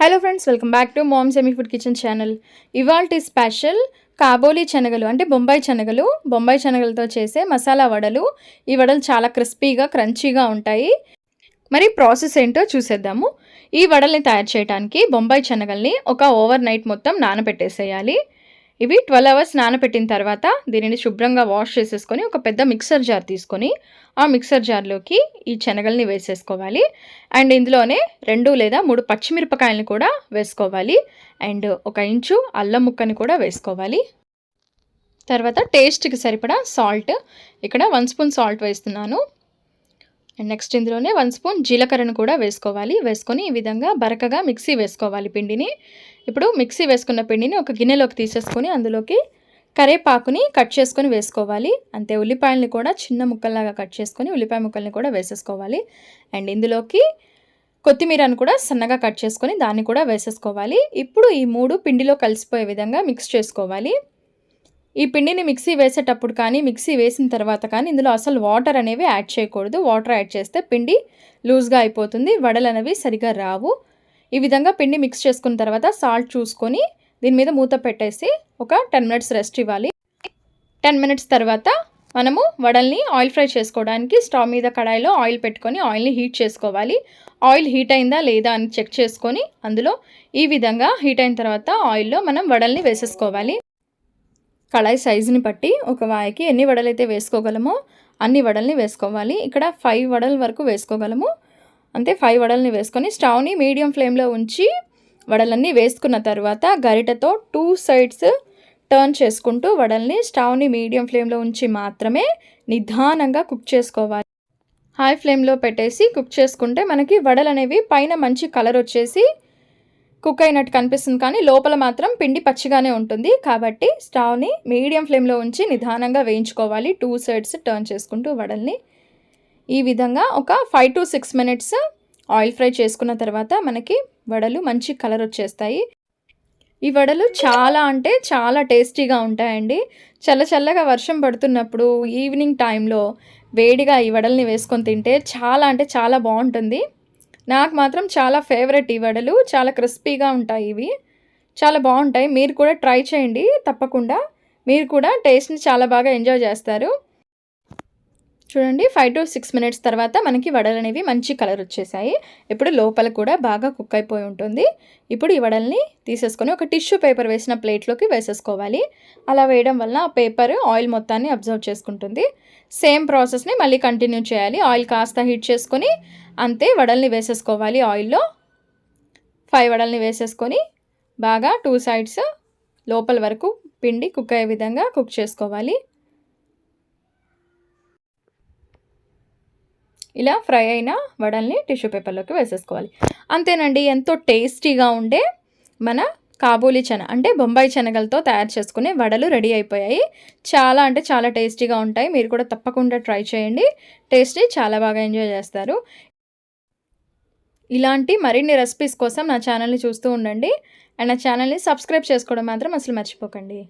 Hello friends welcome back to mom semi food kitchen channel ఇవాల్టి special Kabuli శనగలు అంటే బొంబాయి శనగలు. బొంబాయి శనగలతో చేసే మసాలా వడలు. ఈ వడలు చాలా క్రిస్పీగా క్రంచీగా ఉంటాయి. మరి ప్రాసెస్ ఏంటో చూసేద్దాము. ఈ వడల్ని తయారు చేయడానికి బొంబాయి శనగల్ని ఒక ఓవర్ నైట్ మొత్తం నానబెట్టేసేయాలి. ఇవి ట్వెల్వ్ అవర్స్ నానబెట్టిన తర్వాత దీనిని శుభ్రంగా వాష్ చేసేసుకొని ఒక పెద్ద మిక్సర్ జార్ తీసుకొని ఆ మిక్సర్ జార్లోకి ఈ శనగల్ని వేసేసుకోవాలి. అండ్ ఇందులోనే రెండు లేదా మూడు పచ్చిమిరపకాయలను కూడా వేసుకోవాలి. అండ్ ఒక ఇంచు అల్లం ముక్కని కూడా వేసుకోవాలి. తర్వాత టేస్ట్కి సరిపడా సాల్ట్. ఇక్కడ వన్ స్పూన్ సాల్ట్ వేస్తున్నాను. అండ్ నెక్స్ట్ ఇందులోనే వన్ స్పూన్ జీలకర్రను కూడా వేసుకోవాలి. వేసుకొని ఈ విధంగా బరకగా మిక్సీ వేసుకోవాలి పిండిని. ఇప్పుడు మిక్సీ వేసుకున్న పిండిని ఒక గిన్నెలోకి తీసేసుకొని అందులోకి కరేపాకుని కట్ చేసుకొని వేసుకోవాలి. అంతే ఉల్లిపాయలని కూడా చిన్న ముక్కల్లాగా కట్ చేసుకొని ఉల్లిపాయ ముక్కల్ని కూడా వేసేసుకోవాలి. అండ్ ఇందులోకి కొత్తిమీరను కూడా సన్నగా కట్ చేసుకొని దాన్ని కూడా వేసేసుకోవాలి. ఇప్పుడు ఈ మూడు పిండిలో కలిసిపోయే విధంగా మిక్స్ చేసుకోవాలి. ఈ పిండిని మిక్సీ వేసేటప్పుడు కానీ మిక్సీ వేసిన తర్వాత కానీ ఇందులో అసలు వాటర్ అనేవి యాడ్ చేయకూడదు. వాటర్ యాడ్ చేస్తే పిండి లూజ్గా అయిపోతుంది. వడలు అనేవి సరిగా రావు. ఈ విధంగా పిండి మిక్స్ చేసుకున్న తర్వాత సాల్ట్ చూసుకొని దీని మీద మూత పెట్టేసి ఒక టెన్ మినిట్స్ రెస్ట్ ఇవ్వాలి. టెన్ మినిట్స్ తర్వాత మనము వడల్ని ఆయిల్ ఫ్రై చేసుకోవడానికి స్టవ్ మీద కడాయిలో ఆయిల్ పెట్టుకొని ఆయిల్ని హీట్ చేసుకోవాలి. ఆయిల్ హీట్ అయిందా లేదా అని చెక్ చేసుకొని అందులో ఈ విధంగా హీట్ అయిన తర్వాత ఆయిల్లో మనం వడల్ని వేసేసుకోవాలి. కళాయి సైజుని బట్టి ఒక వాయికి ఎన్ని వడలైతే వేసుకోగలమో అన్ని వడల్ని వేసుకోవాలి. ఇక్కడ ఫైవ్ వడల వరకు వేసుకోగలము. అంతే ఫైవ్ వడల్ని వేసుకొని స్టవ్ని మీడియం ఫ్లేమ్లో ఉంచి వడలన్నీ వేసుకున్న తర్వాత గరిటతో టూ సైడ్స్ టర్న్ చేసుకుంటూ వడల్ని స్టవ్ని మీడియం ఫ్లేమ్లో ఉంచి మాత్రమే నిదానంగా కుక్ చేసుకోవాలి. హై ఫ్లేమ్లో పెట్టేసి కుక్ చేసుకుంటే మనకి వడలు అనేవి పైన మంచి కలర్ వచ్చేసి కుక్ అయినట్టు కనిపిస్తుంది కానీ లోపల మాత్రం పిండి పచ్చిగానే ఉంటుంది. కాబట్టి స్టవ్ని మీడియం ఫ్లేమ్లో ఉంచి నిదానంగా వేయించుకోవాలి. టూ సైడ్స్ టర్న్ చేసుకుంటూ వడల్ని. ఈ విధంగా ఒక five to six minutes oil fry చేసుకున్న తర్వాత మనకి వడలు మంచి కలర్ వచ్చేస్తాయి. ఈ వడలు చాలా అంటే చాలా టేస్టీగా ఉంటాయండి. చల్ల చల్లగా వర్షం పడుతున్నప్పుడు ఈవినింగ్ టైంలో వేడిగా ఈ వడల్ని వేసుకొని తింటే చాలా అంటే చాలా బాగుంటుంది. నాకు మాత్రం చాలా ఫేవరెట్ ఈ వడలు. చాలా క్రిస్పీగా ఉంటాయి ఇవి. చాలా బాగుంటాయి. మీరు కూడా ట్రై చేయండి తప్పకుండా. మీరు కూడా టేస్ట్ని చాలా బాగా ఎంజాయ్ చేస్తారు. చూడండి ఫైవ్ టు సిక్స్ మినిట్స్ తర్వాత మనకి వడలు అనేవి మంచి కలర్ వచ్చేసాయి. ఇప్పుడు లోపల కూడా బాగా కుక్ అయిపోయి ఉంటుంది. ఇప్పుడు ఈ వడల్ని తీసేసుకొని ఒక టిష్యూ పేపర్ వేసిన ప్లేట్లోకి వేసేసుకోవాలి. అలా వేయడం వల్ల ఆ పేపర్ ఆయిల్ మొత్తాన్ని అబ్జర్వ్ చేసుకుంటుంది. సేమ్ ప్రాసెస్ని మళ్ళీ కంటిన్యూ చేయాలి. ఆయిల్ కాస్త హీట్ చేసుకొని అంతే వడల్ని వేసేసుకోవాలి ఆయిల్లో ఫైవ్ వడల్ని వేసేసుకొని బాగా టూ సైడ్స్ లోపల వరకు పిండి కుక్ అయ్యే విధంగా కుక్ చేసుకోవాలి. ఇలా ఫ్రై అయిన వడల్ని టిష్యూ పేపర్లోకి వేసేసుకోవాలి. అంతేనండి ఎంతో టేస్టీగా ఉండే మన కాబూలి చెన అంటే బొంబాయి శనగలతో తయారు చేసుకునే వడలు రెడీ అయిపోయాయి. చాలా అంటే చాలా టేస్టీగా ఉంటాయి. మీరు కూడా తప్పకుండా ట్రై చేయండి. టేస్టీ చాలా బాగా ఎంజాయ్ చేస్తారు. ఇలాంటి మరిన్ని రెసిపీస్ కోసం నా ఛానల్ని చూస్తూ ఉండండి. అండ్ నా ఛానల్ని సబ్స్క్రైబ్ చేసుకోవడం మాత్రం అసలు మర్చిపోకండి.